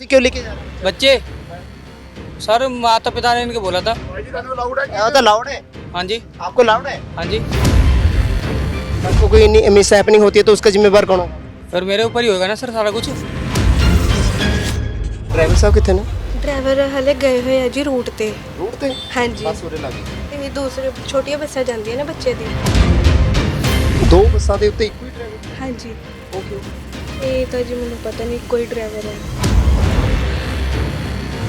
ਤੁਸੀਂ ਕਿਉਂ ਲੈ ਕੇ ਜਾ ਰਹੇ बच्चे सर माता पिता ने इनके बोला था हो ये तो लाउड है हाँ जी आपको लाउड है हाँ जी आपको कोई मिस हैपनिंग होती है तो उसका जिम्मेवार कौन होगा फिर मेरे ऊपर ही होगा ना सर सारा कुछ ਡਰਾਈਵਰ ਸਾਹਿਬ ਕਿੱਥੇ ਨੇ ਡਰਾਈਵਰ ਹਲੇ ਗਏ ਹੋਏ ਆ ਜੀ ਰੂਟ ਤੇ ਰੂਟ ਤੇ ਹਾਂਜੀ ਬੱਸ ਉਰੇ ਲੱਗੀ ਇਹ ਦੂਸਰੇ ਛੋਟੀਆਂ ਬੱਸਾਂ ਜਾਂਦੀਆਂ ਨੇ ਬੱਚੇ ਦੀ ਦੋ ਬੱਸਾਂ ਦੇ ਉੱਤੇ ਇੱਕੋ ਹੀ ਡਰਾਈਵਰ ਹਾਂਜੀ ਓਕੇ ਇਹ ਤਾਂ ਜੀ ਮੈਨੂੰ ਪਤਾ ਨਹੀਂ ਕੋਈ ਡਰਾਈਵਰ ਹੈ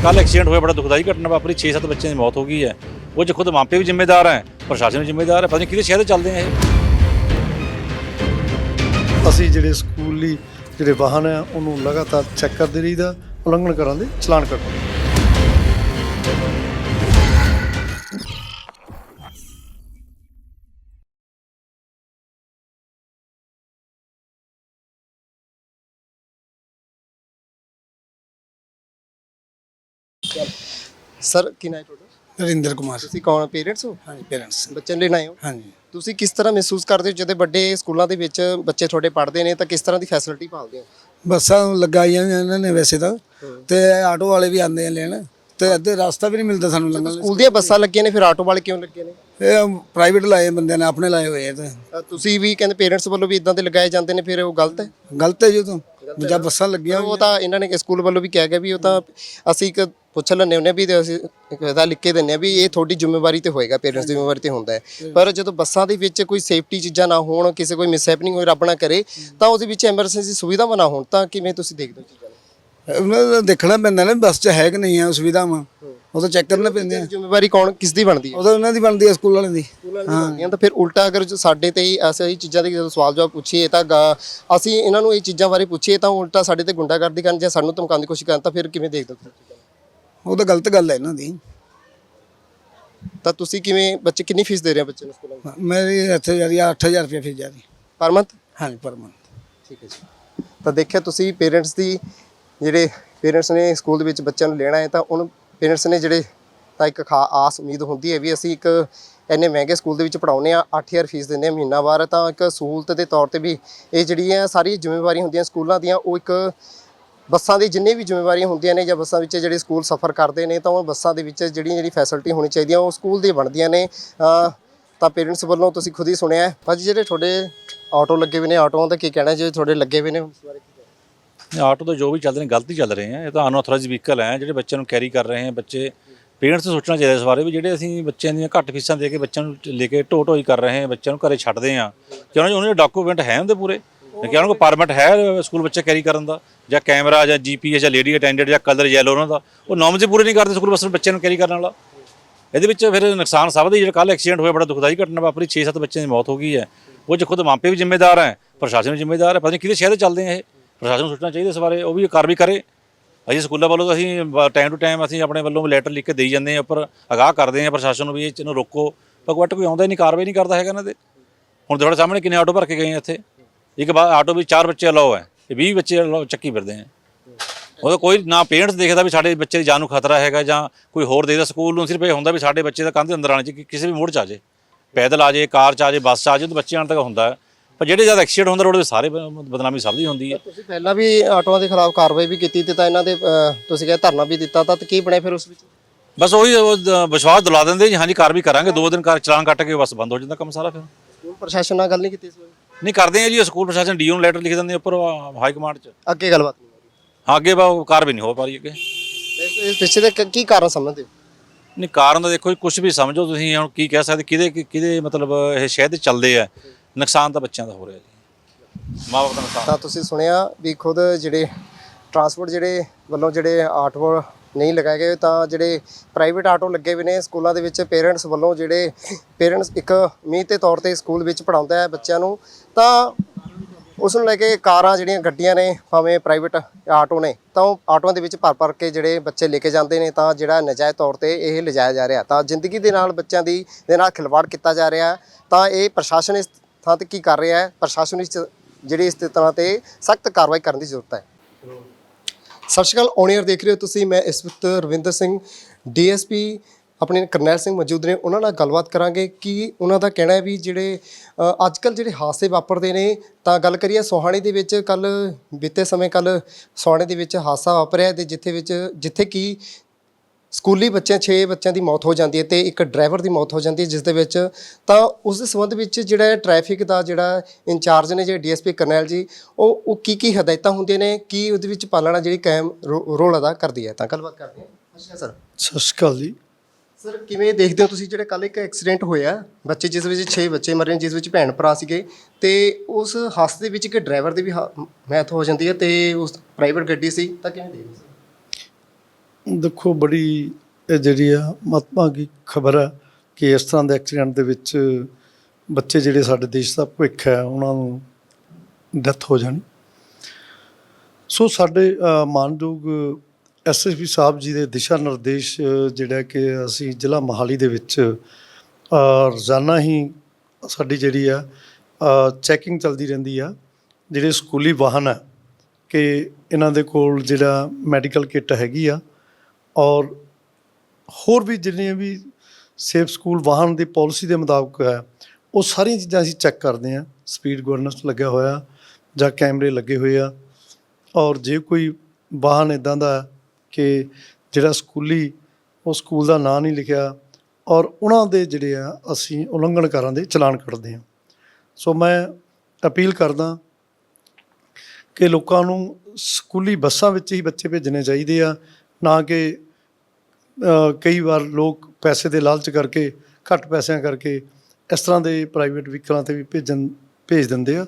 ਕੱਲ ਐਕਸੀਡੈਂਟ ਹੋਇਆ, ਬੜਾ ਦੁਖਦਾਈ ਘਟਨਾ ਵਾਪਰੀ 6-7 ਬੱਚਿਆਂ ਦੀ ਮੌਤ ਹੋ ਗਈ ਹੈ। ਉਹ 'ਚ ਖੁਦ ਮਾਪੇ ਵੀ ਜ਼ਿੰਮੇਦਾਰ ਹੈ, ਪ੍ਰਸ਼ਾਸਨ ਵੀ ਜ਼ਿੰਮੇਦਾਰ ਹੈ, ਪਤਾ ਨਹੀਂ ਕਿਹਦੇ ਸ਼ਹਿਰ 'ਚ ਚੱਲਦੇ ਆ ਇਹ। ਅਸੀਂ ਜਿਹੜੇ ਸਕੂਲੀ ਜਿਹੜੇ ਵਾਹਨ ਆ ਉਹਨੂੰ ਲਗਾਤਾਰ ਚੈੱਕ ਕਰਦੇ ਰਹੀਦਾ, ਉਲੰਘਣ ਕਰਨ ਦੇ ਚਲਾਨ ਸਰ ਕੀ ਨਾਮ ਹੈ ਤੁਹਾਡਾ? ਨਰਿੰਦਰ ਕੁਮਾਰ। ਤੁਸੀਂ ਕੌਣ? ਪੇਰੈਂਟਸ ਹੋ? ਹਾਂਜੀ ਪੇਰੈਂਟਸ ਬੱਚੇ ਨੂੰ ਲੈਣ ਆਏ ਹੋ ਹਾਂਜੀ। ਤੁਸੀਂ ਕਿਸ ਤਰ੍ਹਾਂ ਮਹਿਸੂਸ ਕਰਦੇ ਹੋ ਜਦੋਂ ਵੱਡੇ ਸਕੂਲਾਂ ਦੇ ਵਿੱਚ ਬੱਚੇ ਤੁਹਾਡੇ ਪੜ੍ਹਦੇ ਨੇ ਤਾਂ ਕਿਸ ਤਰ੍ਹਾਂ ਦੀ ਫੈਸਿਲਿਟੀ ਭਾਲਦੇ ਹੋ? ਬੱਸਾਂ ਲਗਾਈਆਂ ਹੋਈਆਂ ਇਹਨਾਂ ਨੇ ਵੈਸੇ ਤਾਂ। ਤੇ ਆਟੋ ਵਾਲੇ ਵੀ ਆਉਂਦੇ ਆ ਲੈਣ। ਤੇ ਅੱਧੇ ਰਸਤਾ ਵੀ ਨਹੀਂ ਮਿਲਦਾ ਸਾਨੂੰ ਲੰਘਣ ਲਈ ਸਕੂਲ ਦੀਆਂ ਬੱਸਾਂ ਲੱਗੀਆਂ ਨੇ ਫਿਰ ਆਟੋ ਵਾਲੇ ਕਿਉਂ ਲੱਗੇ ਨੇ? ਇਹ ਪ੍ਰਾਈਵੇਟ ਲਾਏ ਬੰਦਿਆਂ ਨੇ ਆਪਣੇ ਲਾਏ ਹੋਏ ਆ ਤੇ। ਅ, ਤੁਸੀਂ ਵੀ ਕਹਿੰਦੇ ਪੇਰੈਂਟਸ ਵੱਲੋਂ ਵੀ ਇਦਾਂ ਦੇ ਲਗਾਏ ਜਾਂਦੇ ਨੇ ਫਿਰ ਉਹ ਗਲਤ ਹੈ? ਗਲਤ ਹੈ ਜੀ ਉਹ ਤਾਂ। ਦੂਜਾ ਬੱਸਾਂ ਲੱਗੀਆਂ ਉਹ ਤਾਂ ਇਹਨਾਂ ਨੇ ਸਕੂਲ ਵੱਲੋਂ ਵੀ ਕਿਹਾ ਗਿਆ ਵੀ ਉਹ ਤਾਂ ਅਸੀਂ ਇੱਕ ਪੁੱਛ ਲੈਂਦੇ ਹੁੰਦੇ ਹਾਂ ਵੀ ਤੇ ਅਸੀਂ ਇੱਕ ਇਹਦਾ ਲਿਖ ਕੇ ਦਿੰਦੇ ਆ ਵੀ ਇਹ ਤੁਹਾਡੀ ਜ਼ਿੰਮੇਵਾਰੀ ਤੇ ਹੋਏਗਾ ਪੇਰੈਂਟਸ ਦੀ ਜ਼ਿੰਮੇਵਾਰੀ ਤੇ ਹੁੰਦਾ ਹੈ। ਪਰ ਜਦੋਂ ਬੱਸਾਂ ਦੇ ਵਿੱਚ ਕੋਈ ਸੇਫਟੀ ਚੀਜ਼ਾਂ ਨਾ ਹੋਣ ਕਿਸੇ ਕੋਈ ਮਿਸਹੈਪਨਿੰਗ ਹੋਏ ਰੱਬ ਨਾ ਕਰੇ ਤਾਂ ਉਹਦੇ ਵਿੱਚ ਐਮਰਜੈਂਸੀ ਸੁਵਿਧਾਵਾਂ ਨਾ ਹੋਣ ਤਾਂ ਕਿਵੇਂ ਤੁਸੀਂ ਦੇਖਦੇ ਹੋ ਚੀਜ਼ਾਂ ਨੂੰ? ਉਹਨਾਂ ਦਾ ਦੇਖਣਾ ਪੈਂਦਾ ਨਾ ਬੱਸ 'ਚ ਹੈ ਕਿ ਨਹੀਂ ਹੈ ਸੁਵਿਧਾਵਾਂ। ਉਹ ਤਾਂ ਚੈੱਕ ਕਰਨਾ ਪੈਂਦੇ ਆ। ਜ਼ਿੰਮੇਵਾਰੀ ਕੌਣ ਕਿਸ ਦੀ ਬਣਦੀ ਹੈ? ਉਹ ਤਾਂ ਉਹਨਾਂ ਦੀ ਬਣਦੀ ਹੈ ਸਕੂਲ ਵਾਲਿਆਂ ਦੀ। ਹਾਂ। ਤਾਂ ਫਿਰ ਉਲਟਾ ਅਗਰ ਜੋ ਸਾਡੇ ਤੇ ਹੀ ਅਸੀਂ ਚੀਜ਼ਾਂ ਦੇ ਜਦੋਂ ਸਵਾਲ ਜਵਾਬ ਪੁੱਛੀਏ ਤਾਂ ਗਾ- ਅਸੀਂ ਇਹਨਾਂ ਨੂੰ ਇਹ ਚੀਜ਼ਾਂ ਬਾਰੇ ਪੁੱਛੀਏ ਤਾਂ ਉਲਟਾ ਸਾਡੇ ਤੇ ਗੁੰਡਾਗਰਦੀ ਕਰਨ ਜਾਂ ਸਾਨੂੰ ਧਮਕਾਉਣ ਦੀ ਕੋਸ਼ਿਸ਼ ਕਰਨ ਤਾਂ ਫਿਰ ਕਿਵੇਂ ਦੇਖਦੇ ਹੋ ਤੁਸੀਂ? ਉਹ ਤਾਂ ਗਲਤ ਗੱਲ ਹੈ ਇਹਨਾਂ ਦੀ। ਤਾਂ ਤੁਸੀਂ ਕਿਵੇਂ ਬੱਚੇ ਕਿੰਨੀ ਫੀਸ ਦੇ ਰਹੇ ਹੋ ਬੱਚੇ ਨੂੰ ਸਕੂਲਾਂ ਮੇਰੀ ਇੱਥੇ ਜਾ ਰਹੀ ਆ 8000 ਰੁਪਏ ਫੀਸ ਜਾ ਰਹੀ। Per month? ਹਾਂਜੀ ਪਰ ਮੰਥ। ਠੀਕ ਹੈ ਜੀ। ਤਾਂ ਦੇਖਿਆ ਤੁਸੀਂ ਪੇਰੈਂਟਸ ਦੀ ਜਿਹੜੇ ਪੇਰੈਂਟਸ ਨੇ ਸਕੂਲ ਦੇ ਵਿੱਚ ਬੱਚਿਆਂ ਨੂੰ ਲੈਣਾ ਹੈ ਤਾਂ ਉਹਨਾਂ ਪੇਰੈਂਟਸ ਨੇ ਜਿਹੜੇ ਤਾਂ ਇੱਕ ਖਾ ਆਸ ਉਮੀਦ ਹੁੰਦੀ ਹੈ ਵੀ ਅਸੀਂ ਇੱਕ ਇੰਨੇ ਮਹਿੰਗੇ ਸਕੂਲ ਦੇ ਵਿੱਚ ਪੜਾਉਨੇ ਆ 8000 ਫੀਸ ਦਿੰਦੇ ਆ ਮਹੀਨਾਵਾਰ ਤਾਂ ਇੱਕ ਸਹੂਲਤ ਦੇ ਤੌਰ ਤੇ ਵੀ ਇਹ ਜਿਹੜੀਆਂ ਸਾਰੀ ਜ਼ਿੰਮੇਵਾਰੀਆਂ ਹੁੰਦੀਆਂ ਸਕੂਲਾਂ ਦੀਆਂ ਉਹ ਇੱਕ ਬੱਸਾਂ ਦੀ ਜਿੰਨੇ ਵੀ ਜ਼ਿੰਮੇਵਾਰੀਆਂ ਹੁੰਦੀਆਂ ਨੇ ਜਾਂ ਬੱਸਾਂ ਵਿੱਚ ਜਿਹੜੇ ਸਕੂਲ ਸਫ਼ਰ ਕਰਦੇ ਨੇ ਤਾਂ ਉਹ ਬੱਸਾਂ ਦੇ ਵਿੱਚ ਜਿਹੜੀਆਂ ਜਿਹੜੀ ਫੈਸਿਲਿਟੀ ਹੋਣੀ ਚਾਹੀਦੀਆਂ, ਉਹ ਸਕੂਲ ਦੀ ਬਣਦੀਆਂ ਨੇ। ਤਾਂ ਪੇਰੈਂਟਸ ਵੱਲੋਂ ਤੁਸੀਂ ਖੁਦ ਹੀ ਸੁਣਿਆ ਹੈ। ਭਾਜੀ, ਜਿਹੜੇ ਤੁਹਾਡੇ ਆਟੋ ਲੱਗੇ ਹੋਏ ਨੇ ਆਟੋਆਂ ਦਾ ਕੀ ਕਹਿਣਾ ਜੇ ਤੁਹਾਡੇ ਲੱਗੇ ਹੋਏ ਨੇ ਬਾਰੇ ਕੀ ਆਟੋ ਤਾਂ ਜੋ ਵੀ ਚੱਲ ਰਹੇ ਨੇ, ਗਲਤ ਹੀ ਚੱਲ ਰਹੇ ਆ। ਇਹ ਤਾਂ ਅਨਆਥੋਰਾਈਜ਼ਡ ਵਹੀਕਲ ਹੈ, ਜਿਹੜੇ ਬੱਚਿਆਂ ਨੂੰ ਕੈਰੀ ਕਰ ਰਹੇ ਆ ਬੱਚੇ। ਪੇਰੈਂਟਸ ਨੂੰ ਸੋਚਣਾ ਚਾਹੀਦਾ ਇਸ ਬਾਰੇ ਵੀ, ਜਿਹੜੇ ਅਸੀਂ ਬੱਚਿਆਂ ਦੀਆਂ ਘੱਟ ਫੀਸਾਂ ਦੇ ਕੇ ਬੱਚਿਆਂ ਨੂੰ ਲੈ ਕੇ ਢੋ ਢੋਈ ਕਰ ਰਹੇ ਆ, ਬੱਚਿਆਂ ਨੂੰ ਘਰੇ ਛੱਡਦੇ ਆ। ਕਿ ਉਹਨਾਂ ਦੇ ਉਹਨਾਂ ਦੇ ਡਾਕੂਮੈਂਟ ਹੈ ਉਹਦੇ ਪੂਰੇ। ਕਿ ਉਹਨਾਂ ਕੋਲ ਪਰਮਿਟ ਹੈ ਸਕੂਲ ਬੱਚੇ ਕੈਰੀ ਕਰਨ ਦਾ? ਜਾਂ ਕੈਮਰਾ ਜਾਂ ਜੀਪੀਐਸ ਜਾਂ ਲੇਡੀ ਅਟੈਂਡੈਂਟ ਜਾਂ ਕਲਰ ਯੈਲੋ ਉਹਨਾਂ ਦਾ? ਉਹ ਨੋਰਮਸ ਪੂਰੇ ਨਹੀਂ ਕਰਦੇ ਸਕੂਲ ਬੱਸ ਬੱਚਿਆਂ ਨੂੰ ਕੈਰੀ ਕਰਨ ਵਾਲਾ। ਇਹਦੇ ਵਿੱਚ ਫਿਰ ਨੁਕਸਾਨ ਸਭ ਦਾ ਜਿਹੜਾ ਕੱਲ ਐਕਸੀਡੈਂਟ ਹੋਇਆ, ਬੜਾ ਦੁਖਦਾਈ ਘਟਨਾ ਵਾਪਰੀ 6-7 ਬੱਚਿਆਂ ਦੀ ਮੌਤ ਹੋ ਗਈ ਹੈ। ਉਹ 'ਚ ਖੁਦ ਮਾਪੇ ਵੀ ਜ਼ਿੰਮੇਦਾਰ ਹੈ, ਪ੍ਰਸ਼ਾਸਨ ਵੀ ਜ਼ਿੰਮੇਦਾਰ ਹੈ। ਪਤਾ ਨਹੀਂ ਕਿਹਦੇ ਸ਼ਹਿਰ 'ਚ ਚੱਲਦੇ ਆ ਇਹ। ਪ੍ਰਸ਼ਾਸਨ ਨੂੰ ਸੋਚਣਾ ਚਾਹੀਦਾ ਇਸ ਬਾਰੇ, ਉਹ ਵੀ ਕਾਰਵਾਈ ਕਰੇ। ਅਸੀਂ ਸਕੂਲਾਂ ਵੱਲੋਂ ਤਾਂ ਅਸੀਂ ਟਾਈਮ ਟੂ ਟਾਈਮ ਅਸੀਂ ਆਪਣੇ ਵੱਲੋਂ ਲੈਟਰ ਲਿਖ ਕੇ ਦੇਈ ਜਾਂਦੇ ਆ ਉੱਪਰ ਅਗਾਹ ਕਰਦੇ ਆ ਪ੍ਰਸ਼ਾਸਨ ਨੂੰ ਵੀ ਇਹ ਨੂੰ ਰੋਕੋ। ਪਰ ਕੋਈ ਆਉਂਦਾ ਹੀ ਨਹੀਂ, ਕਾਰਵਾਈ ਨਹੀਂ ਕਰਦਾ ਹੈਗਾ ਇਹਨਾਂ ਦੇ। ਹੁਣ ਤੁਹਾਡੇ ਸਾਹਮਣੇ ਕਿੰਨੇ ਆਟੋ ਭਰ ਕੇ ਗਏ ਇੱਥੇ? ਇੱਕ ਆਟੋ ਵਿੱਚ ਚਾਰ ਬੱਚੇ ਅਲਾਓ ਹੈ ਇਹ 20 ਬੱਚੇ allow ਚੱਕੀ ਫਿਰਦੇ ਆ ਉਹਦਾ ਕੋਈ ਨਾ ਪੇਰੈਂਟਸ ਦੇਖਦਾ ਵੀ ਸਾਡੇ ਬੱਚੇ ਦੀ ਜਾਨ ਨੂੰ ਖਤਰਾ ਹੈਗਾ ਜਾਂ ਕੋਈ ਹੋਰ ਦੇਖਦਾ ਸਕੂਲ ਨੂੰ ਸਿਰਫ ਇਹ ਹੁੰਦਾ ਵੀ ਸਾਡੇ ਬੱਚੇ ਦਾ ਕੰਧ ਦੇ ਅੰਦਰ ਆਣੇ ਚ ਕਿਸੇ ਵੀ ਮੋੜ ਚ ਆ ਜਾਏ। ਪੈਦਲ ਆ ਜਾਏ ਕਾਰ ਚ ਆ ਜਾਏ ਬੱਸ ਚ ਆ ਜਾਏ ਤਾਂ ਬੱਚੇ ਆਣ ਤੱਕ ਹੁੰਦਾ। ਪਰ ਜਿਹੜੇ ਜਦ ਐਕਸੀਡੈਂਟ ਹੁੰਦਾ ਰੋਡ ਤੇ ਸਾਰੇ ਬਦਨਾਮੀ ਸਭ ਦੀ ਹੁੰਦੀ ਹੈ। ਤੁਸੀਂ ਪਹਿਲਾਂ ਵੀ ਆਟੋਆਂ ਦੇ ਖਿਲਾਫ ਕਾਰਵਾਈ ਵੀ ਕੀਤੀ ਤੇ ਤਾਂ ਇਹਨਾਂ ਦੇ ਤੁਸੀਂ ਕਿਹਾ ਧਰਨਾ ਵੀ ਦਿੱਤਾ ਤਾਂ ਤੇ ਕੀ ਬਣਿਆ ਫਿਰ ਉਸ ਵਿੱਚ? ਬਸ ਉਹੀ ਵਿਸ਼ਵਾਸ ਦਿਲਾ ਦਿੰਦੇ ਜੀ ਹਾਂਜੀ ਕਾਰਵਾਈ ਕਰਾਂਗੇ ਦੋ ਦਿਨ ਕਾਰ ਚਲਾਨ ਕੱਟ ਕੇ ਬਸ ਬੰਦ ਹੋ ਜਾਂਦਾ ਕੰਮ ਸਾਰਾ ਫਿਰ। ਪ੍ਰਸ਼ਾਸਨ ਨਾਲ ਗੱਲ ਨਹੀਂ ਕੀਤੀ ਇਸ ਬਾਰੇ ਨਹੀਂ ਕਰਦੇ ਆ ਜੀ ਸਕੂਲ ਪ੍ਰਸ਼ਾਸਨ ਡੀਓ ਨੂੰ ਲੈਟਰ ਲਿਖ ਦਿੰਦੇ ਉੱਪਰ ਹਾਈ ਕਮਾਂਡ ਚ। ਅੱਗੇ ਗੱਲਬਾਤ ਨਹੀਂ ਹੋ ਹਾਂ, ਅੱਗੇ ਬਾ ਉਹ ਕਾਰਵਾਈ ਨਹੀਂ ਹੋ ਪਾ ਰਹੀ ਅੱਗੇ। ਰਹੀ ਇਸ ਇਸ ਪਿੱਛੇ ਦੇ ਕ- ਕੀ ਕਾਰਨ ਸਮਝਦੇ ਹੋ? ਨਹੀਂ ਕਾਰਨ ਤਾਂ ਦੇਖੋ ਕੁਝ ਵੀ ਸਮਝੋ ਤੁਸੀਂ ਹੁਣ ਕੀ ਕਹਿ ਸਕਦੇ ਕਿਹਦੇ ਕਿਹਦੇ ਮਤਲਬ ਇਹ ਸ਼ਹਿਰ ਦੇ ਚੱਲਦੇ ਆ ਨੁਕਸਾਨ ਤਾਂ ਬੱਚਿਆਂ ਦਾ ਹੋ ਰਿਹਾ ਜੀ। ਮਾਂ ਬਾਪ ਦਾ ਨੁਕਸਾਨ। ਤਾਂ ਤੁਸੀਂ ਸੁਣਿਆ ਵੀ ਖੁਦ ਜਿਹੜੇ ਟਰਾਂਸਪੋਰਟ ਜਿਹੜੇ ਵੱਲੋਂ ਜਿਹੜੇ ਆਟੋ ਨਹੀਂ ਲਗਾਏ ਗਏ, ਤਾਂ ਜਿਹੜੇ ਪ੍ਰਾਈਵੇਟ ਆਟੋ ਲੱਗੇ ਹੋਏ ਨੇ ਸਕੂਲਾਂ ਦੇ ਵਿੱਚ ਪੇਰੈਂਟਸ ਵੱਲੋਂ ਜਿਹੜੇ ਪੇਰੈਂਟਸ ਇੱਕ ਮੀਂਹ ਦੇ ਤੌਰ ਤੇ ਸਕੂਲ ਵਿੱਚ ਪੜਾਉਂਦਾ ਹੈ ਬੱਚਿਆਂ ਨੂੰ, ਤਾਂ ਉਸ ਨੂੰ ਲੈ ਕੇ ਕਾਰਾਂ ਜਿਹੜੀਆਂ ਗੱਡੀਆਂ ਨੇ, ਭਾਵੇਂ ਪ੍ਰਾਈਵੇਟ ਆਟੋ ਨੇ, ਤਾਂ ਉਹ ਆਟੋਆਂ ਦੇ ਵਿੱਚ ਭਰ ਭਰ ਕੇ ਜਿਹੜੇ ਬੱਚੇ ਲੈ ਕੇ ਜਾਂਦੇ ਨੇ, ਤਾਂ ਜਿਹੜਾ ਨਜਾਇਜ਼ ਤੌਰ ਤੇ ਇਹ ਲਿਜਾਇਆ ਜਾ ਰਿਹਾ ਤਾਂ ਜ਼ਿੰਦਗੀ ਦੇ ਨਾਲ ਬੱਚਿਆਂ ਦੀ, ਦੇ ਨਾਲ ਖਿਲਵਾੜ ਕੀਤਾ ਜਾ ਰਿਹਾ ਤਾਂ ਇਹ ਪ੍ਰਸ਼ਾਸਨ ਇਸ ਥਾਂ ਤੇ ਕੀ ਕਰ ਰਿਹਾ ਹੈ? ਪ੍ਰਸ਼ਾਸਨ ਇਸ ਜਿਹੜੀ ਇਸ ਤਰ੍ਹਾਂ ਤੇ ਸਖਤ ਕਾਰਵਾਈ ਕਰਨ ਦੀ ਜ਼ਰੂਰਤ ਹੈ। ਸਤਿ ਸ਼੍ਰੀ ਅਕਾਲ, ਔਨ 에ਅਰ ਦੇਖ ਰਹੇ ਹੋ ਤੁਸੀਂ, ਮੈਂ ਇਸ ਵਕਤ ਰਵਿੰਦਰ ਸਿੰਘ, ਡੀਐਸਪੀ, ਆਪਣੇ ਕਰਨੈਲ ਸਿੰਘ ਮੌਜੂਦ ਨੇ, ਉਹਨਾਂ ਨਾਲ ਗੱਲਬਾਤ ਕਰਾਂਗੇ ਕਿ ਉਹਨਾਂ ਦਾ ਕਹਿਣਾ ਹੈ ਵੀ ਜਿਹੜੇ ਅੱਜ ਕੱਲ ਜਿਹੜੇ ਹਾਦਸੇ ਵਾਪਰਦੇ ਨੇ, ਤਾਂ ਗੱਲ ਕਰੀਏ ਸੋਹਾਣੇ ਦੇ ਵਿੱਚ ਕੱਲ ਬੀਤੇ ਸਮੇਂ ਕੱਲ ਸੋਹਾਣੇ ਦੇ ਵਿੱਚ ਹਾਦਸਾ ਵਾਪਰਿਆ ਤੇ ਜਿੱਥੇ ਵਿੱਚ, ਜਿੱਥੇ ਕਿ ਸਕੂਲੀ ਬੱਚਿਆਂ 6 ਬੱਚਿਆਂ ਦੀ ਮੌਤ ਹੋ ਜਾਂਦੀ ਹੈ ਤੇ ਇੱਕ ਡਰਾਈਵਰ ਦੀ ਮੌਤ ਹੋ ਜਾਂਦੀ ਹੈ ਜਿਸ ਦੇ ਵਿੱਚ ਤਾਂ ਉਸ ਦੇ ਸੰਬੰਧ ਵਿੱਚ ਜਿਹੜਾ ਟ੍ਰੈਫਿਕ ਦਾ ਜਿਹੜਾ ਇੰਚਾਰਜ ਨੇ ਜਿਹੜੇ ਡੀਐਸਪੀ ਕਰਨੈਲ ਜੀ ਉਹ ਉਹ ਕੀ ਕੀ ਹਦਾਇਤਾਂ ਹੁੰਦੀਆਂ ਨੇ ਕੀ ਉਹਦੇ ਵਿੱਚ ਪਾਲਣਾ ਜਿਹੜੀ ਕਾਇਮ ਰੋਲ ਅਦਾ ਕਰਦੀ ਹੈ? ਤਾਂ ਗੱਲਬਾਤ ਕਰਦੇ ਹਾਂ। ਅੱਛਾ ਸਰ ਸਤਿ ਸ਼੍ਰੀ ਅਕਾਲ ਜੀ। ਸਰ ਕਿਵੇਂ ਦੇਖਦੇ ਹੋ ਤੁਸੀਂ ਜਿਹੜੇ ਕੱਲ ਇੱਕ ਐਕਸੀਡੈਂਟ ਹੋਇਆ ਬੱਚੇ ਜਿਸ ਵਿੱਚ 6 ਬੱਚੇ ਮਰੇ ਜਿਸ ਵਿੱਚ ਭੈਣ ਭਰਾ ਸੀਗੇ ਤੇ ਉਸ ਹਾਦਸੇ ਦੇ ਵਿੱਚ ਇੱਕ ਡਰਾਈਵਰ ਦੀ ਵੀ ਮੌਤ ਹੋ ਜਾਂਦੀ ਹੈ ਤੇ ਉਸ ਪ੍ਰਾਈਵੇਟ ਗੱਡੀ ਸੀ ਤਾਂ ਕਿਵੇਂ ਦੇਖਦੇ ਹੋ ਦੇਖੋ ਬੜੀ ਇਹ ਜਿਹੜੀ ਆ ਮਹਾਤਮਾ ਦੀ ਖਬਰ ਹੈ ਕਿ ਇਸ ਤਰ੍ਹਾਂ ਦੇ ਐਕਸੀਡੈਂਟ ਦੇ ਵਿੱਚ ਬੱਚੇ ਜਿਹੜੇ ਸਾਡੇ ਦੇਸ਼ ਦਾ ਭਵਿੱਖ ਹੈ ਉਹਨਾਂ ਨੂੰ ਡੈਥ ਹੋ ਜਾਣੀ। ਸੋ ਸਾਡੇ ਅ, ਮਾਨਯੋਗ ਐਸਐਸਪੀ ਸਾਹਿਬ ਜੀ ਦੇ ਦਿਸ਼ਾ ਨਿਰਦੇਸ਼ ਜਿਹੜਾ ਕਿ ਅਸੀਂ ਜ਼ਿਲ੍ਹਾ ਮੋਹਾਲੀ ਦੇ ਵਿੱਚ ਰੋਜ਼ਾਨਾ ਹੀ ਸਾਡੀ ਜਿਹੜੀ ਆ ਚੈਕਿੰਗ ਚੱਲਦੀ ਰਹਿੰਦੀ ਆ। ਜਿਹੜੇ ਸਕੂਲੀ ਵਾਹਨ ਆ ਕਿ ਇਹਨਾਂ ਦੇ ਕੋਲ ਜਿਹੜਾ ਮੈਡੀਕਲ ਕਿੱਟ ਹੈਗੀ ਆ ਔਰ ਹੋਰ ਵੀ ਜਿੰਨੀਆਂ ਵੀ ਸੇਫ ਸਕੂਲ ਵਾਹਨ ਦੀ ਪਾਲਿਸੀ ਦੇ ਮੁਤਾਬਕ ਹੈ, ਉਹ ਸਾਰੀਆਂ ਚੀਜ਼ਾਂ ਅਸੀਂ ਚੈੱਕ ਕਰਦੇ ਹਾਂ। ਸਪੀਡ ਗਵਰਨੈਂਸ ਲੱਗਿਆ ਹੋਇਆ, ਜਾਂ ਕੈਮਰੇ ਲੱਗੇ ਹੋਏ ਆ। ਔਰ ਜੇ ਕੋਈ ਵਾਹਨ ਇਦਾਂ ਦਾ ਕਿ ਜਿਹੜਾ ਸਕੂਲੀ, ਉਹ ਸਕੂਲ ਦਾ ਨਾਂ ਨਹੀਂ ਲਿਖਿਆ, ਔਰ ਉਹਨਾਂ ਦੇ ਜਿਹੜੇ ਆ, ਅਸੀਂ ਉਲੰਘਣਕਾਰਾਂ ਦੇ ਚਲਾਨ ਕੱਢਦੇ ਹਾਂ। ਸੋ ਮੈਂ ਅਪੀਲ ਕਰਦਾ ਕਿ ਲੋਕਾਂ ਨੂੰ ਸਕੂਲੀ ਬੱਸਾਂ ਵਿੱਚ ਹੀ ਬੱਚੇ ਭੇਜਣੇ ਚਾਹੀਦੇ ਆ ਨਾ ਕਿ ਕਈ ਵਾਰ ਲੋਕ ਪੈਸੇ ਦੇ ਲਾਲਚ ਕਰਕੇ, ਘੱਟ ਪੈਸਿਆਂ ਕਰਕੇ ਇਸ ਤਰ੍ਹਾਂ ਦੇ ਪ੍ਰਾਈਵੇਟ ਵਹੀਕਲਾਂ ਤੇ ਵੀ ਭੇਜਣ, ਭੇਜ ਦਿੰਦੇ ਆ।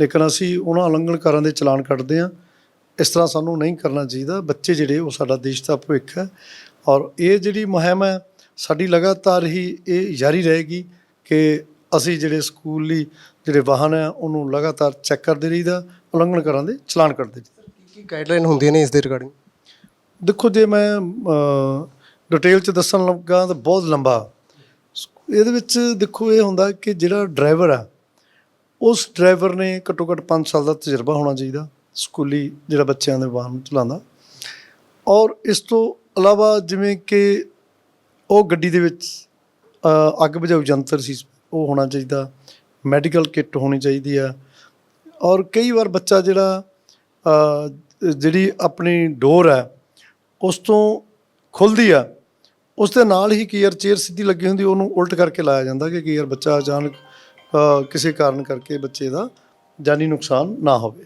ਲੇਕਿਨ ਅਸੀਂ ਉਹਨਾਂ ਉਲੰਘਣਕਾਰਾਂ ਦੇ ਚਲਾਨ ਕੱਟਦੇ ਆ ਇਸ ਤਰ੍ਹਾਂ ਸਾਨੂੰ ਨਹੀਂ ਕਰਨਾ ਚਾਹੀਦਾ। ਬੱਚੇ ਜਿਹੜੇ ਉਹ ਸਾਡਾ ਦੇਸ਼ ਦਾ ਭਵਿੱਖ ਹੈ। ਔਰ ਇਹ ਜਿਹੜੀ ਮੁਹਿੰਮ ਹੈ, ਸਾਡੀ ਲਗਾਤਾਰ ਹੀ ਇਹ ਜਾਰੀ ਰਹੇਗੀ ਕਿ ਅਸੀਂ ਜਿਹੜੇ ਸਕੂਲੀ ਜਿਹੜੇ ਵਾਹਨ ਹੈ, ਉਹਨੂੰ ਲਗਾਤਾਰ ਚੈੱਕ ਕਰਦੇ ਰਹੀਦਾ ਉਲੰਘਣਕਾਰਾਂ ਦੇ ਚਲਾਨ ਕਰਦੇ ਰਹੀਦਾ। ਕੀ ਕੀ ਗਾਈਡਲਾਈਨ ਹੁੰਦੀਆਂ ਨੇ ਇਸ ਦੇ ਰਿਗਾਰਡਿੰਗ ਦੇਖੋ ਜੇ ਮੈਂ ਡਿਟੇਲ ਚ ਦੱਸਣ ਲੱਗਾ ਤਾਂ ਬਹੁਤ ਲੰਬਾ। ਇਹਦੇ ਵਿੱਚ ਦੇਖੋ ਇਹ ਹੁੰਦਾ ਕਿ ਜਿਹੜਾ ਡਰਾਈਵਰ ਆ, ਉਸ ਡਰਾਈਵਰ ਨੇ ਘੱਟੋ ਘੱਟ 5 ਸਾਲ ਦਾ ਤਜਰਬਾ ਹੋਣਾ ਚਾਹੀਦਾ, ਸਕੂਲੀ ਜਿਹੜਾ ਬੱਚਿਆਂ ਦੇ ਵਾਹਨ ਚਲਾਉਂਦਾ ਔਰ ਇਸ ਤੋਂ ਇਲਾਵਾ ਜਿਵੇਂ ਕਿ ਉਹ ਗੱਡੀ ਦੇ ਵਿੱਚ ਅੱਗ ਬੁਝਾਊ ਯੰਤਰ ਸੀ, ਉਹ ਹੋਣਾ ਚਾਹੀਦਾ ਮੈਡੀਕਲ ਕਿੱਟ ਹੋਣੀ ਚਾਹੀਦੀ ਆ। ਔਰ ਕਈ ਵਾਰ ਬੱਚਾ ਜਿਹੜਾ ਜਿਹੜੀ ਆਪਣੀ ਡੋਰ ਹੈ ਉਸ ਤੋਂ ਖੁੱਲਦੀ ਆ ਉਸ ਦੇ ਨਾਲ ਹੀ ਯਾਰ ਚੇਅਰ ਸਿੱਧੀ ਲੱਗੀ ਹੁੰਦੀ ਉਹਨੂੰ ਉਲਟ ਕਰਕੇ ਲਾਇਆ ਜਾਂਦਾ ਕਿ ਯਾਰ ਬੱਚਾ ਅਚਾਨਕ ਕਿਸੇ ਕਾਰਨ ਕਰਕੇ ਬੱਚੇ ਦਾ ਜਾਨੀ ਨੁਕਸਾਨ ਨਾ ਹੋਵੇ।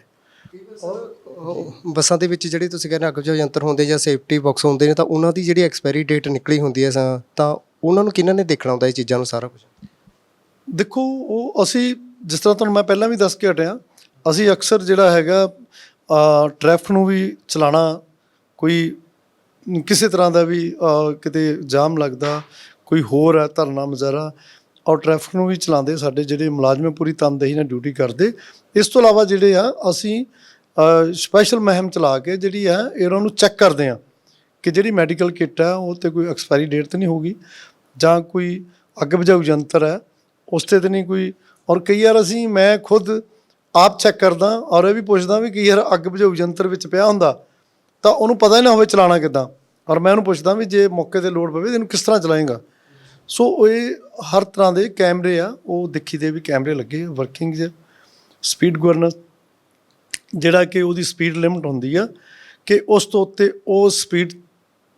ਬੱਸਾਂ ਦੇ ਵਿੱਚ ਜਿਹੜੇ ਤੁਸੀਂ ਕਹਿੰਦੇ ਅੱਗ ਬੁਝਾਊ ਯੰਤਰ ਹੁੰਦੇ ਜਾਂ ਸੇਫਟੀ ਬਾਕਸ ਹੁੰਦੇ ਨੇ ਤਾਂ ਉਹਨਾਂ ਦੀ ਜਿਹੜੀ ਐਕਸਪਾਇਰੀ ਡੇਟ ਨਿਕਲੀ ਹੁੰਦੀ ਹੈ ਸਾ- ਤਾਂ ਉਹਨਾਂ ਨੂੰ ਕਿਹਨਾਂ ਨੇ ਦੇਖਣਾ ਹੁੰਦਾ ਇਹ ਚੀਜ਼ਾਂ ਨੂੰ ਸਾਰਾ ਕੁਝ ਦੇਖੋ ਉਹ ਅਸੀਂ ਜਿਸ ਤਰ੍ਹਾਂ ਤੁਹਾਨੂੰ ਮੈਂ ਪਹਿਲਾਂ ਵੀ ਦੱਸ ਕੇ ਹਟਿਆ ਅਸੀਂ ਅਕਸਰ ਜਿਹੜਾ ਹੈਗਾ ਟ੍ਰੈਫਿਕ ਨੂੰ ਵੀ ਚਲਾਣਾ ਕੋਈ ਕਿਸੇ ਤਰ੍ਹਾਂ ਦਾ ਵੀ ਕਿਤੇ ਜਾਮ ਲੱਗਦਾ, ਕੋਈ ਹੋਰ ਹੈ ਧਰਨਾ ਮੁਜ਼ਾਹਰਾ, ਔਰ ਟ੍ਰੈਫਿਕ ਨੂੰ ਵੀ ਚਲਾਉਂਦੇ ਸਾਡੇ ਜਿਹੜੇ ਮੁਲਾਜ਼ਮ ਪੂਰੀ ਤਨਦੇਹੀ ਨਾਲ ਡਿਊਟੀ ਕਰਦੇ। ਇਸ ਤੋਂ ਇਲਾਵਾ ਜਿਹੜੇ ਆ, ਅਸੀਂ ਸਪੈਸ਼ਲ ਮਹਿਮ ਚਲਾ ਕੇ ਜਿਹੜੀ ਆ, ਇਹਨਾਂ ਨੂੰ ਚੈੱਕ ਕਰਦੇ ਆ ਕਿ ਜਿਹੜੀ ਮੈਡੀਕਲ ਕਿੱਟ ਹੈ, ਉਹ ਤੇ ਕੋਈ ਐਕਸਪਾਇਰੀ ਡੇਟ ਤਾਂ ਨਹੀਂ ਹੋਊਗੀ, ਜਾਂ ਕੋਈ ਅੱਗ ਬੁਝਾਊ ਯੰਤਰ ਹੈ, ਉਸ ਤੇ ਤਾਂ ਨਹੀਂ ਕੋਈ, ਔਰ ਕਈ ਵਾਰ ਅਸੀਂ, ਮੈਂ ਖੁਦ ਆਪ ਚੈੱਕ ਕਰਦਾ, ਔਰ ਇਹ ਵੀ ਪੁੱਛਦਾ ਵੀ ਕਈ ਵਾਰ ਅੱਗ ਬੁਝਾਊ ਯੰਤਰ ਵਿੱਚ ਪਿਆ ਹੁੰਦਾ ਤਾਂ ਉਹਨੂੰ ਪਤਾ ਹੀ ਨਾ ਹੋਵੇ ਚਲਾਣਾ ਕਿੱਦਾਂ। ਔਰ ਮੈਂ ਉਹਨੂੰ ਪੁੱਛਦਾ ਵੀ ਜੇ ਮੌਕੇ ਤੇ ਲੋੜ ਪਵੇ ਇਹਨੂੰ ਕਿਸ ਤਰ੍ਹਾਂ ਚਲਾਏਗਾ। ਸੋ ਇਹ ਹਰ ਤਰ੍ਹਾਂ ਦੇ ਕੈਮਰੇ ਆ, ਉਹ ਦੇਖੀ ਦੇ ਵੀ ਕੈਮਰੇ ਲੱਗੇ ਵਰਕਿੰਗ 'ਚ ਸਪੀਡ ਗਵਰਨਰ ਜਿਹੜਾ ਕਿ ਉਹਦੀ ਸਪੀਡ ਲਿਮਟ ਹੁੰਦੀ ਆ ਕਿ ਉਸ ਤੋਂ ਉੱਤੇ ਉਹ ਸਪੀਡ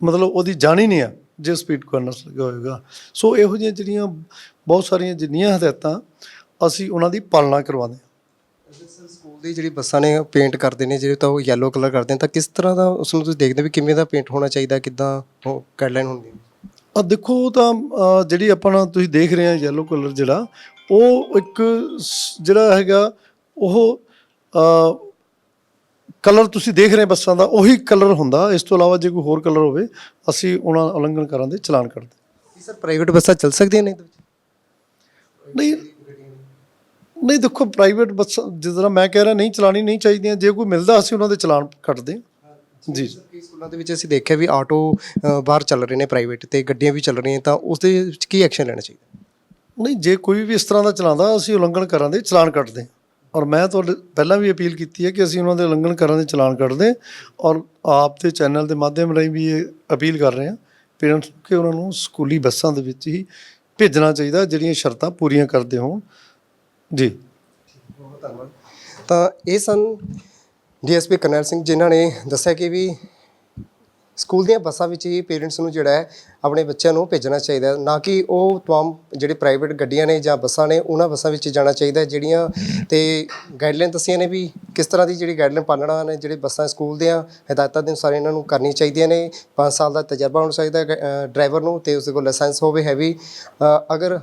ਮਤਲਬ ਉਹਦੀ ਜਾਣੀ ਨਹੀਂ ਆ, ਜੇ ਸਪੀਡ ਗਵਰਨਰਸ ਲੱਗਾ ਹੋਏਗਾ। ਸੋ ਇਹੋ ਜਿਹੀਆਂ ਜਿਹੜੀਆਂ ਬਹੁਤ ਸਾਰੀਆਂ ਜਿੰਨੀਆਂ ਹਦਾਇਤਾਂ ਅਸੀਂ ਉਹਨਾਂ ਦੀ ਪਾਲਣਾ ਕਰਵਾਉਂਦੇ ਦੀ ਜਿਹੜੀ ਬੱਸਾਂ ਨੇ ਪੇਂਟ ਕਰਦੇ ਨੇ ਜਿਹੜੇ ਤਾਂ ਉਹ ਯੈਲੋ ਕਲਰ ਕਰਦੇ ਨੇ ਤਾਂ ਕਿਸ ਤਰ੍ਹਾਂ ਦਾ ਉਸ ਨੂੰ ਤੁਸੀਂ ਦੇਖਦੇ ਵੀ ਕਿਵੇਂ ਦਾ ਪੇਂਟ ਹੋਣਾ ਚਾਹੀਦਾ ਕਿੱਦਾਂ ਉਹ ਗਾਈਡਲਾਈਨ ਹੁੰਦੀ ਹੈ? ਆ ਦੇਖੋ ਤਾਂ ਜਿਹੜੀ ਆਪਣਾ ਤੁਸੀਂ ਦੇਖ ਰਹੇ ਆ ਯੈਲੋ ਕਲਰ ਜਿਹੜਾ ਉਹ ਇੱਕ ਸ- ਜਿਹੜਾ ਹੈਗਾ ਉਹ ਕਲਰ ਤੁਸੀਂ ਦੇਖ ਰਹੇ ਬੱਸਾਂ ਦਾ ਉਹੀ ਕਲਰ ਹੁੰਦਾ। ਇਸ ਤੋਂ ਇਲਾਵਾ ਜੇ ਕੋਈ ਹੋਰ ਕਲਰ ਹੋਵੇ ਅਸੀਂ ਉਹਨਾਂ ਉਲੰਘਣਕਾਰਾਂ ਦੇ ਚਲਾਨ ਕਰਦੇ ਸਰ ਪ੍ਰਾਈਵੇਟ ਬੱਸਾਂ ਚੱਲ ਸਕਦੀਆਂ ਨੇ ਇਹਦੇ ਵਿੱਚ? ਨਹੀਂ ਨਹੀਂ ਦੇਖੋ ਪ੍ਰਾਈਵੇਟ ਬੱਸਾਂ ਜਿਸ ਤਰ੍ਹਾਂ ਮੈਂ ਕਹਿ ਰਿਹਾ ਨਹੀਂ ਚਲਾਣੀ ਨਹੀਂ ਚਾਹੀਦੀਆਂ ਜੇ ਕੋਈ ਮਿਲਦਾ ਅਸੀਂ ਉਹਨਾਂ ਦੇ ਚਲਾਨ ਕੱਟਦੇ ਜੀ। ਸਕੂਲਾਂ ਦੇ ਵਿੱਚ ਅਸੀਂ ਦੇਖਿਆ ਵੀ ਆਟੋ ਬਾਹਰ ਚੱਲ ਰਹੇ ਨੇ ਪ੍ਰਾਈਵੇਟ ਤੇ ਗੱਡੀਆਂ ਵੀ ਚੱਲ ਰਹੀਆਂ ਤਾਂ ਉਸ ਦੇ ਵਿੱਚ ਕੀ ਐਕਸ਼ਨ ਲੈਣਾ ਚਾਹੀਦਾ? ਨਹੀਂ ਜੇ ਕੋਈ ਵੀ ਇਸ ਤਰ੍ਹਾਂ ਦਾ ਚਲਾਉਂਦਾ ਅਸੀਂ ਉਲੰਘਣਕਾਰਾਂ ਦੇ ਚਲਾਨ ਕੱਟਦੇ ਔਰ ਮੈਂ ਤੁਹਾਡੇ ਪਹਿਲਾਂ ਵੀ ਅਪੀਲ ਕੀਤੀ ਹੈ ਕਿ ਅਸੀਂ ਉਹਨਾਂ ਦੇ ਉਲੰਘਣਕਾਰਾਂ ਦੇ ਚਲਾਨ ਕੱਟਦੇ ਹਾਂ। ਔਰ ਆਪ ਦੇ ਚੈਨਲ ਦੇ ਮਾਧਿਅਮ ਰਾਹੀਂ ਵੀ ਇਹ ਅਪੀਲ ਕਰ ਰਹੇ ਹਾਂ ਪੇਰੈਂਟਸ ਕਿ ਉਹਨਾਂ ਨੂੰ ਸਕੂਲੀ ਬੱਸਾਂ ਦੇ ਵਿੱਚ ਹੀ ਭੇਜਣਾ ਚਾਹੀਦਾ ਜਿਹੜੀਆਂ ਸ਼ਰਤਾਂ ਪੂਰੀਆਂ ਕਰਦੇ ਹੋਣ। ਜੀ। ਬਹੁਤ ਧੰਨਵਾਦ। ਤਾਂ ਇਹ ਸਨ ਡੀਐਸਪੀ ਕਰਨੈਲ ਸਿੰਘ ਜਿਨ੍ਹਾਂ ਨੇ ਦੱਸਿਆ ਕਿ ਵੀ ਸਕੂਲ ਦੀਆਂ ਬੱਸਾਂ ਵਿੱਚ ਹੀ ਪੇਰੈਂਟਸ ਨੂੰ ਜਿਹੜਾ ਹੈ ਆਪਣੇ ਬੱਚਿਆਂ ਨੂੰ ਭੇਜਣਾ ਚਾਹੀਦਾ ਹੈ। ਨਾ ਕਿ ਉਹ ਤਮਾਮ ਜਿਹੜੇ ਪ੍ਰਾਈਵੇਟ ਗੱਡੀਆਂ ਨੇ ਜਾਂ ਬੱਸਾਂ ਨੇ, ਉਹਨਾਂ ਬੱਸਾਂ ਵਿੱਚ ਜਾਣਾ ਚਾਹੀਦਾ ਹੈ, ਜਿਹੜੀਆਂ ਤੇ ਗਾਈਡਲਾਈਨ ਦੱਸੀਆਂ ਨੇ ਵੀ ਕਿਸ ਤਰ੍ਹਾਂ ਦੀ ਜਿਹੜੀ ਗਾਈਡਲਾਈਨ ਪਾਲਣਾ ਨੇ, ਜਿਹੜੇ ਬੱਸਾਂ ਸਕੂਲ ਦੀਆਂ ਹਦਾਇਤਾਂ ਦੇ ਅਨੁਸਾਰ ਇਹਨਾਂ ਨੂੰ ਕਰਨੀ ਚਾਹੀਦੀਆਂ ਨੇ। 5 ਸਾਲ ਦਾ ਤਜਰਬਾ ਹੋਣਾ ਚਾਹੀਦਾ ਹੈ ਡਰਾਈਵਰ ਨੂੰ ਤੇ ਉਸਦੇ ਕੋਲ ਲਾਇਸੈਂਸ ਹੋਵੇ ਹੈਵੀ ਅਗਰ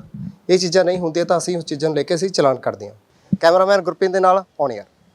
ਇਹ ਚੀਜ਼ਾਂ ਨਹੀਂ ਹੁੰਦੀਆਂ ਤਾਂ ਅਸੀਂ ਉਸ ਚੀਜ਼ਾਂ ਨੂੰ ਲੈ ਕੇ ਅਸੀਂ ਚਲਾਨ ਕਰਦੇ ਹਾਂ। ਕੈਮਰਾਮੈਨ ਗੁਰਪ੍ਰੀਤ ਦੇ ਨਾਲ ਔਨ 에ਅਰ